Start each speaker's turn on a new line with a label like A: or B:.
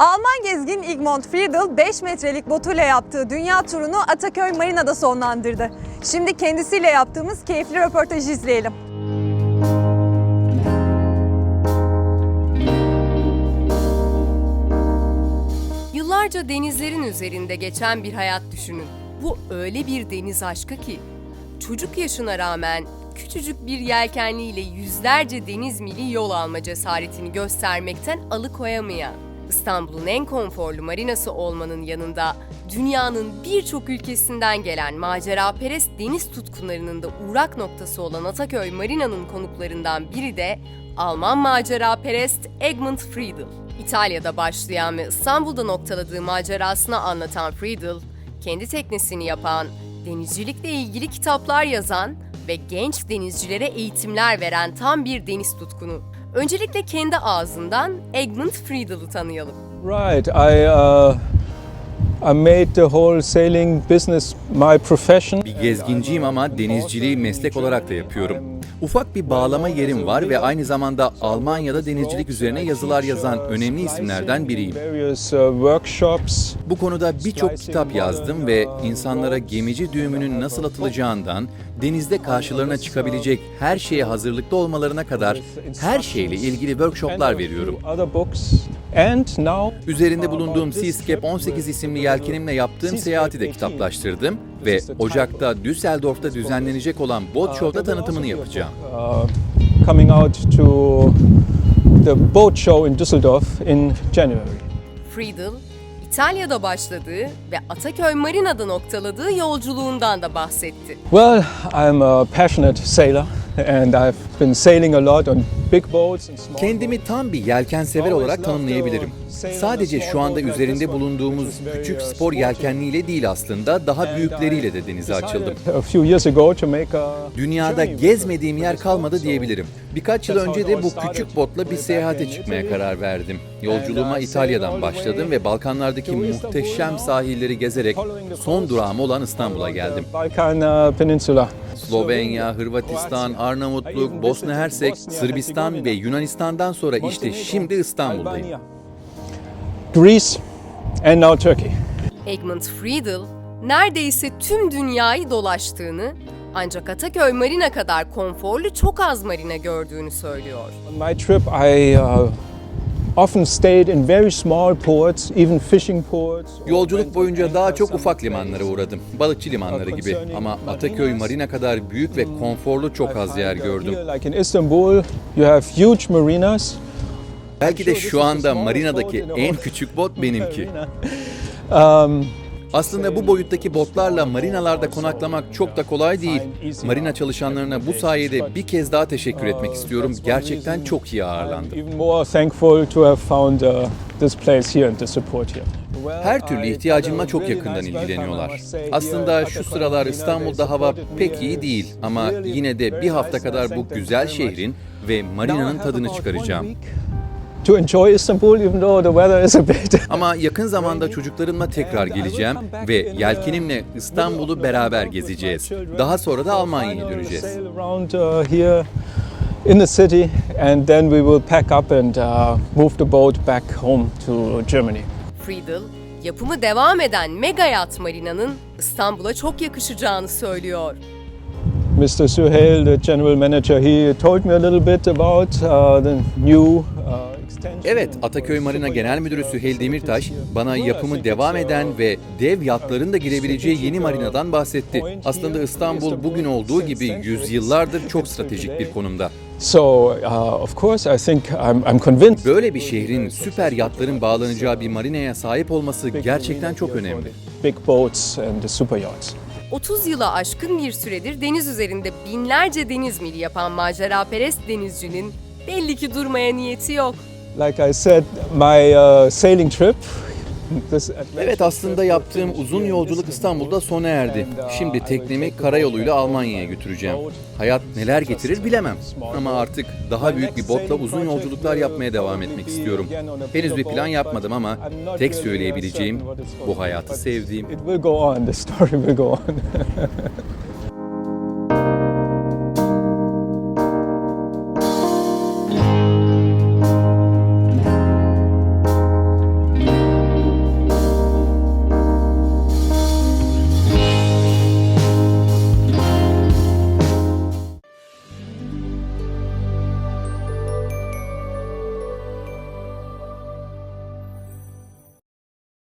A: Alman gezgin Igmund Friedel 5 metrelik botuyla yaptığı dünya turunu Ataköy Marina'da sonlandırdı. Şimdi kendisiyle yaptığımız keyifli röportajı izleyelim.
B: Yıllarca denizlerin üzerinde geçen bir hayat düşünün. Bu öyle bir deniz aşkı ki çocuk yaşına rağmen küçücük bir yelkenliyle yüzlerce deniz mili yol alma cesaretini göstermekten alıkoyamayan, İstanbul'un en konforlu marinası olmanın yanında dünyanın birçok ülkesinden gelen maceraperest deniz tutkunlarının da uğrak noktası olan Ataköy Marina'nın konuklarından biri de Alman maceraperest Egmont Friedel. İtalya'da başlayan ve İstanbul'da noktaladığı macerasını anlatan Friedel, kendi teknesini yapan, denizcilikle ilgili kitaplar yazan ve genç denizcilere eğitimler veren tam bir deniz tutkunu. Öncelikle kendi ağzından Egmont Friedel'ı tanıyalım.
C: Right. I uh, I made the whole sailing business my profession.
D: Bir gezginciyim ama denizciliği meslek olarak da yapıyorum. Ufak bir bağlama yerim var ve aynı zamanda Almanya'da denizcilik üzerine yazılar yazan önemli isimlerden biriyim.
C: Uh.
D: Bu konuda birçok kitap yazdım ve insanlara gemici düğümünün nasıl atılacağından, denizde karşılarına çıkabilecek her şeye hazırlıklı olmalarına kadar her şeyle ilgili workshoplar veriyorum.
C: And now
D: Üzerinde bulunduğum Seascape 18 isimli yelkenimle yaptığım seyahati de kitaplaştırdım ve Ocak'ta Düsseldorf'ta düzenlenecek olan Boat Show'da tanıtımını yapacağım.
C: uh, coming out to the boat show in Düsseldorf in January.
B: Friedel, İtalya'da başladığı ve Ataköy Marina'da noktaladığı yolculuğundan da bahsetti.
C: Well, I'm a passionate sailor and I've been sailing a lot on
D: Kendimi tam bir yelkensever olarak tanımlayabilirim. Sadece şu anda üzerinde bulunduğumuz küçük spor yelkenliyle değil aslında daha büyükleriyle de denize açıldım. Dünyada gezmediğim yer kalmadı diyebilirim. Birkaç yıl önce de bu küçük botla bir seyahate çıkmaya karar verdim. Yolculuğuma İtalya'dan başladım ve Balkanlardaki muhteşem sahilleri gezerek son durağım olan İstanbul'a geldim.
C: Balkan uh.
D: Slovenya, Hırvatistan, Arnavutluk, Bosna Hersek, Sırbistan ve Yunanistan'dan sonra işte şimdi İstanbul'dayım.
C: Greece, and now Turkey.
B: Egmont Friedel, neredeyse tüm dünyayı dolaştığını ancak Ataköy Marina kadar konforlu çok az marina gördüğünü söylüyor.
C: On my trip, I uh, often stayed in very small ports, even fishing ports. or
D: Yolculuk boyunca daha çok ufak limanlara uğradım. Balıkçı limanları gibi ama Ataköy Marina kadar büyük ve konforlu çok az yer gördüm.
C: Like in Istanbul, you have huge marinas.
D: Belki de şu anda marinadaki en küçük bot benimki.
C: Um,
D: Aslında bu boyuttaki botlarla marinalarda konaklamak çok da kolay değil. Marina çalışanlarına bu sayede bir kez daha teşekkür etmek istiyorum. Gerçekten çok iyi ağırlandım.
C: uh.
D: Her türlü ihtiyacımla çok yakından ilgileniyorlar. Aslında şu sıralar İstanbul'da hava pek iyi değil ama yine de bir hafta kadar bu güzel şehrin ve marinanın tadını çıkaracağım.
C: To enjoy Istanbul, even though the weather is a bit.
D: Ama yakın zamanda çocuklarımla tekrar geleceğim ve yelkenimle İstanbul'u beraber gezeceğiz. Daha sonra da Almanya'ya döneceğiz.
C: Sail around uh, here in the city, and then we will pack up and uh, move the boat back home to Germany.
B: Friedel, yapımı devam eden mega yat marinanın İstanbul'a çok yakışacağını söylüyor.
C: Mr. Suhail, the general manager, he told me a little bit about uh, the new uh.
D: Evet, Ataköy Marina Genel Müdürü Süheyl Demirtaş bana yapımı devam eden ve dev yatların da girebileceği yeni marinadan bahsetti. Aslında İstanbul bugün olduğu gibi yüzyıllardır çok stratejik bir konumda.
C: So, uh, of course, I think I'm, I'm convinced.
D: Böyle bir şehrin süper yatların bağlanacağı bir marinaya sahip olması gerçekten çok önemli.
C: Big boats and the super yachts.
B: 30 yıla aşkın bir süredir deniz üzerinde binlerce deniz mili yapan maceraperest denizcinin belli ki durmaya niyeti yok.
C: Like I said, my uh, sailing trip.
D: Evet aslında yaptığım uzun yolculuk
C: Istanbul.
D: İstanbul'da sona erdi. Şimdi teknemi karayoluyla Almanya'ya götüreceğim. Hayat neler getirir bilemem. Ama artık daha büyük bir botla uzun yolculuklar yapmaya devam etmek istiyorum. Henüz bir plan yapmadım ama tek söyleyebileceğim bu hayatı sevdiğim.